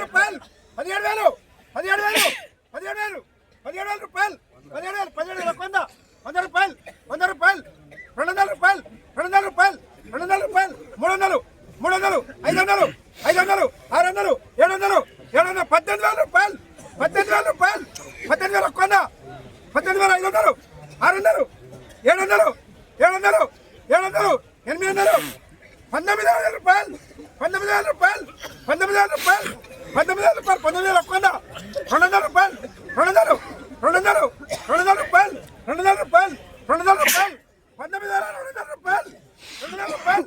రూపాయలు. పదిహేడు వేలు. పదిహేడు వేలు. పదిహేడు వేలు. పదిహేడు వేల రూపాయలు. పదిహేడు వేలు. పదిహేడు వేల వంద. వంద రూపాయలు. వంద రూపాయలు. రెండు వందల రూపాయలు. రెండు వందల రూపాయలు. రెండు వందల రూపాయలు. మూడు వందలు. మూడు వందలు. ఐదు వందలు. ఐదు వందలు. ఆరు వందలు. ఏడు వందలు. ఏడు వందలు. పద్దెనిమిది వేల రూపాయలు. పద్దెనిమిది వేల రూపాయలు. పద్దెనిమిది వేల వంద. పద్దెనిమిది వేల ఐదు వందలు. ఆరు వందలు. ఏడు వందలు ఏడు వందలు ఏడు వందలు ఎనిమిది వందలు పంతొమ్మిది వేల రూపాయలు పంతొమ్మిది వేల రూపాయలు పంతొమ్మిది వేల రూపాయలు పంతొమ్మిది వేల రూపాయలు పంతొమ్మిది వేల ఒక్క రెండు వందల రూపాయలు రెండు వందలు రెండు వందలు రెండు వందల రూపాయలు రెండు వందల రూపాయలు రెండు వందల రూపాయలు పంతొమ్మిది వేల రెండు వందల రూపాయలు రెండు వందల రూపాయలు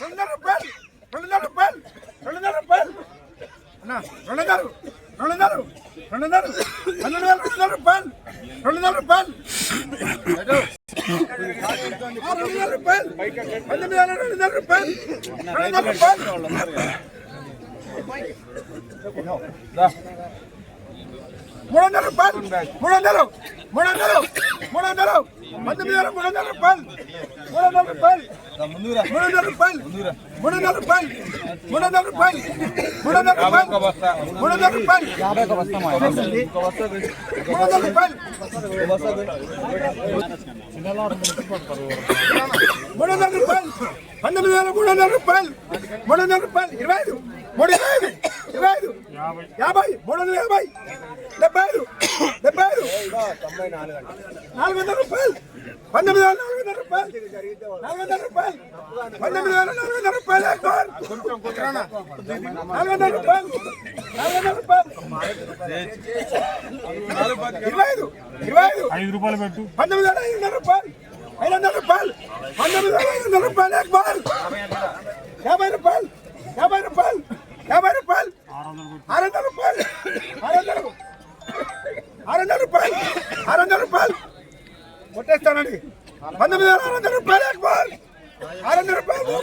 రెండు వందల రూపాయలు రెండు వందల రూపాయలు రెండు వందల రూపాయలు అన్న రెండు వందలు రెండు వందలు రెండు వందలు పన్నెండు వేల రెండు వందల రూపాయలు రెండు వందల రూపాయలు ఆరు వందల రూపాయలు పంతొమ్మిది వేల రెండు వందల రూపాయలు రెండు వందల రూపాయలు మూడు వందల రూపాయలు మూడు వందలు మూడు వందలు మూడు వందలు పంతొమ్మిది వేల మూడు వందల రూపాయలు మూడు వందల రూపాయలు మూడు వందల రూపాయలు మూడు వందల రూపాయలు మూడు వందల రూపాయలు మూడు వందల రూపాయలు మూడు వందల రూపాయలు మూడు వందల రూపాయలు మూడు వందల రూపాయలు పంతొమ్మిది వేల మూడు వందల రూపాయలు మూడు వందల రూపాయలు ఇరవై ఐదు మూడు ఇరవై ఐదు ఇరవై ఐదు యాభై మూడు వందల యాభై డెబ్బై ఐదు ఐదు నాలుగు వందల రూపాయలు. పంతొమ్మిది వేల నాలుగు వందల రూపాయలు. నాలుగు వందల రూపాయలు. పంతొమ్మిది వేల నాలుగు వందల రూపాయలు. నాలుగు వందల రూపాయలు. నాలుగు వందల రూపాయలు. ఇరవై ఐదు. ఇరవై ఐదు. ఐదు రూపాయలు పెట్టు. పంతొమ్మిది వేల ఐదు వందల రూపాయలు. ఐదు వందల రూపాయలు. పంతొమ్మిది వేల ఐదు వందల రూపాయలు యాభై రూపాయలు. యాభై రూపాయలు.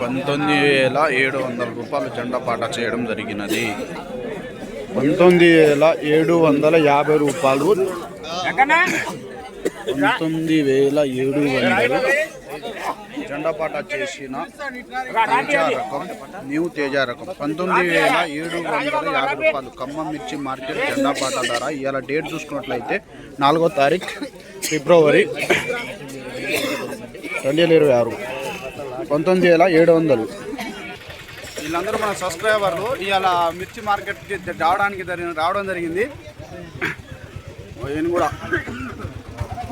పంతొమ్మిది వేల ఏడు వందల రూపాయలు జెండా పాట చేయడం జరిగినది. పంతొమ్మిది వేల ఏడు వందల యాభై రూపాయలు పంతొమ్మిది వేల ఏడు వందలు జెండా పాట చేసిన తేజ రకం న్యూ తేజ రకం. పంతొమ్మిది వేల ఏడు వందల యాభై రూపాయలు ఖమ్మం మిర్చి మార్కెట్ జెండా పాట ధర ఇవాళ డేట్ చూసుకున్నట్లయితే నాలుగో తారీఖు ఫిబ్రవరి రెండు వేల ఇరవై ఆరు. పంతొమ్మిది వేల ఏడు వందలు. వీళ్ళందరూ మన సబ్స్క్రైబర్లు ఇవాళ మిర్చి మార్కెట్కి రావడానికి రావడం జరిగింది. ఈయన కూడా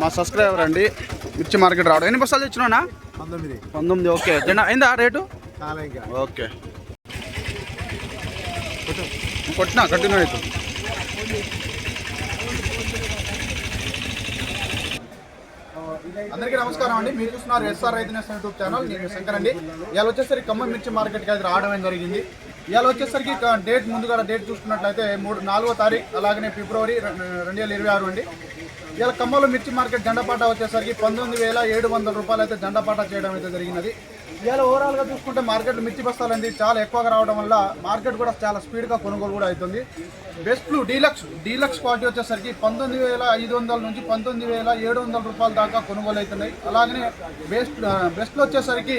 మా సబ్స్క్రైబర్ అండి. మిర్చి మార్కెట్ రావడం. ఎన్ని బస్తాలు తెచ్చినా పంతొమ్మిది. పంతొమ్మిది ఓకే. జెండా అయిందా రేటు? ఓకే. కొట్టినా కంటిన్యూ అవుతుంది అందరికీ నమస్కారం అండి. మీరు చూస్తున్నారు ఎస్ఆర్ రైతు నేషన్ యూట్యూబ్ ఛానల్. నేను శంకర్ అండి ఇవాళ వచ్చేసరికి ఖమ్మం మిర్చి మార్కెట్కి అయితే రావడం జరిగింది? ఇవాళ వచ్చేసరికి డేట్ ముందుగా డేట్ చూసుకున్నట్లయితే మూడు నాలుగో తారీఖు అలాగనే ఫిబ్రవరి రెండు రెండు వేల ఇరవై ఆరు అండి. ఇవాళ ఖమ్మంలో మిర్చి మార్కెట్ జెండపాట వచ్చేసరికి పంతొమ్మిది వేల ఏడు వందల రూపాయలు అయితే జెండపాట చేయడం అయితే జరిగినది. ఇవాళ ఓవరాల్గా చూసుకుంటే మార్కెట్ మిర్చి బస్తాలు అనేది చాలా ఎక్కువగా రావడం వల్ల మార్కెట్ కూడా చాలా స్పీడ్గా కొనుగోలు కూడా అవుతుంది. బెస్ట్ డీలక్స్ డీలక్స్ క్వాలిటీ వచ్చేసరికి పంతొమ్మిది వేల ఐదు వందల నుంచి పంతొమ్మిది వేల ఏడు వందల రూపాయల దాకా కొనుగోలు అవుతున్నాయి. అలాగనే బెస్ట్ బెస్ట్లో వచ్చేసరికి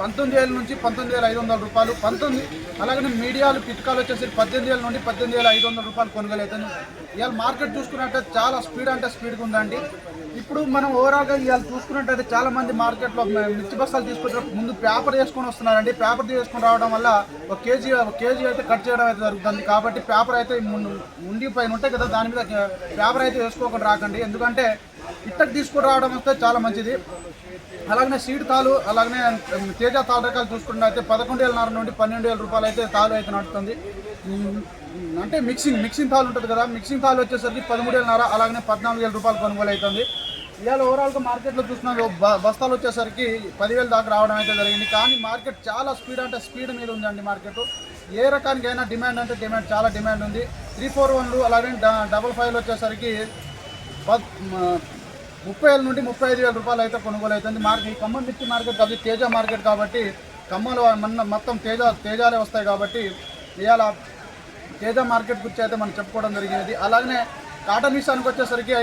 పంతొమ్మిది వేల నుంచి పంతొమ్మిది వేల ఐదు వందల రూపాయలు పంతొమ్మిది అలాగనే మీడియాలు పిట్కాలు వచ్చేసి పద్దెనిమిది వేల నుండి పద్దెనిమిది వేల ఐదు వందల రూపాయలు కొనుగోలు అవుతుంది ఇవాళ మార్కెట్ చూసుకున్నట్టే చాలా స్పీడ్ అంటే స్పీడ్గా ఉందండి. ఇప్పుడు మనం ఓవరాల్గా ఇవాళ చూసుకున్నట్టయితే చాలా మంది మార్కెట్లో మిర్చి బస్తాలు తీసుకుంటారు ముందు పేపర్ చేసుకొని వస్తున్నారండి. పేపర్ తీసుకొని రావడం వల్ల ఒక కేజీ ఒక కేజీ అయితే కట్ చేయడం అయితే జరుగుతుంది. కాబట్టి పేపర్ అయితే ముందు ఉండి పైన ఉంటాయి కదా దాని మీద పేపర్ అయితే వేసుకోకుండా రాకండి. ఎందుకంటే ఇట్టకి తీసుకొని రావడం వస్తే చాలా మంచిది. అలాగనే సీడ్ తాలు అలాగనే తేజ తాలు రకాలు అయితే పదకొండు వేలన్నర నుండి పన్నెండు వేల రూపాయలు అయితే తాలు అయితే నడుస్తుంది. అంటే మిక్సింగ్ మిక్సింగ్ తాలు ఉంటుంది కదా. మిక్సింగ్ తాలు వచ్చేసరికి పదమూడు వేలన్నర అలాగనే పద్నాలుగు వేల రూపాయలు కొనుగోలు అవుతుంది. ఇవాళ ఓవరాల్గా మార్కెట్లో చూసినా బ- బస్తాలు వచ్చేసరికి పదివేలు దాకా రావడం అయితే జరిగింది. కానీ మార్కెట్ చాలా స్పీడ్ అంటే స్పీడ్ మీద ఉందండి మార్కెట్. ఏ రకానికైనా డిమాండ్ అంటే డిమాండ్ చాలా డిమాండ్ ఉంది. త్రీ ఫోర్ వన్లు అలాగే డబల్ ఫైవ్లు వచ్చేసరికి ముప్పై వేల నుండి ముప్పై ఐదు వేల రూపాయలు అయితే కొనుగోలు అవుతుంది. మార్కెట్ ఈ ఖమ్మం మిర్చి మార్కెట్ అది తేజ మార్కెట్ కాబట్టి కమ్మలు మన మొత్తం తేజ తేజాలే వస్తాయి కాబట్టి ఇవాళ తేజ మార్కెట్ గురించి అయితే మనం చెప్పుకోవడం జరిగినది. అలాగనే కాటన్ విషయానికి వచ్చేసరికి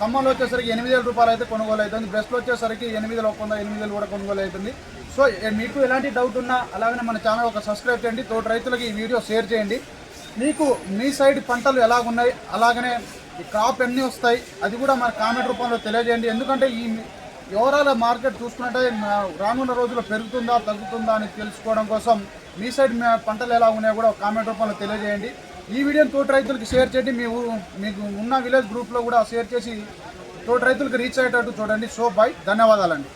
ఖమ్మంలో వచ్చేసరికి ఎనిమిది వేల రూపాయలు అయితే కొనుగోలు అవుతుంది. బ్రెస్ట్లో వచ్చేసరికి ఎనిమిది వేల ఒక్క వంద ఎనిమిది వేలు కూడా కొనుగోలు అవుతుంది. సో మీకు ఎలాంటి డౌట్ ఉన్నా అలాగనే మన ఛానల్ ఒక సబ్స్క్రైబ్ చేయండి. తోటి రైతులకి ఈ వీడియో షేర్ చేయండి. మీకు మీ సైడ్ పంటలు ఎలాగున్నాయి అలాగనే ఈ క్రాప్ ఎన్ని వస్తాయి అది కూడా మన కామెంట్ రూపంలో తెలియజేయండి. ఎందుకంటే ఈ ఓవరాల్ మార్కెట్ చూసుకున్నట్టే రానున్న రోజుల్లో పెరుగుతుందా తగ్గుతుందా అని తెలుసుకోవడం కోసం మీ సైడ్ పంటలు ఎలా ఉన్నాయో కూడా ఒక కామెంట్ రూపంలో తెలియజేయండి. ఈ వీడియోని తోటి రైతులకు షేర్ చేయండి. మేము మీకు ఉన్న విలేజ్ గ్రూప్లో కూడా షేర్ చేసి తోటి రైతులకు రీచ్ అయ్యేటట్టు చూడండి. సో బాయ్ ధన్యవాదాలండి.